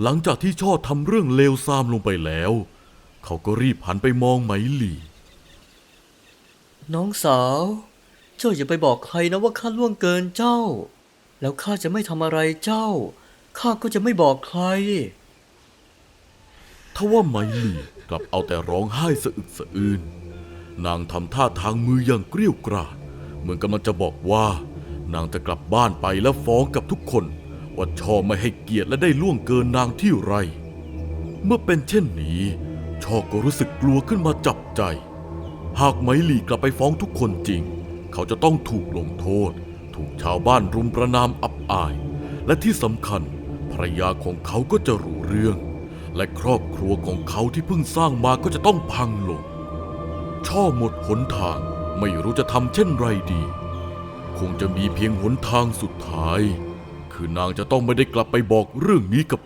หลังจากที่ช่อทำเรื่องเลวทรามลงไปแล้ว เขาก็รีบหันไปมองไหมหลี่ น้องสาว เจ้าอย่าไปบอกใครนะว่าข้าล่วงเกินเจ้า แล้วข้าจะไม่ทำอะไรเจ้า ข้าก็จะไม่บอกใคร ทว่าไหมหลี่กลับเอาแต่ร้องไห้สะอึกสะอื้น นางทำท่าทางมืออย่างเกรี้ยวกราด เหมือนกำลังจะบอกว่า นางจะกลับบ้านไปและฟ้องกับทุกคน ว่าชอไม่ให้เกียรติและได้ล่วงเกินนางที่ไร เมื่อเป็นเช่นนี้ ชอก็รู้สึกกลัวขึ้นมาจับใจ หากไหมหลีกลับไปฟ้องทุกคนจริง เขาจะต้องถูกลงโทษ ถูกชาวบ้านรุมประนามอับอาย และที่สำคัญภรรยาของเขาก็จะรู้เรื่อง และครอบครัวของเขาที่เพิ่งสร้างมาก็จะต้องพังลง ช่อหมดหนทางไม่รู้จะทำเช่นไรดี คงจะมีเพียงหนทางสุดท้าย คือนางจะต้องไม่ได้กลับไปบอกเรื่องนี้กับ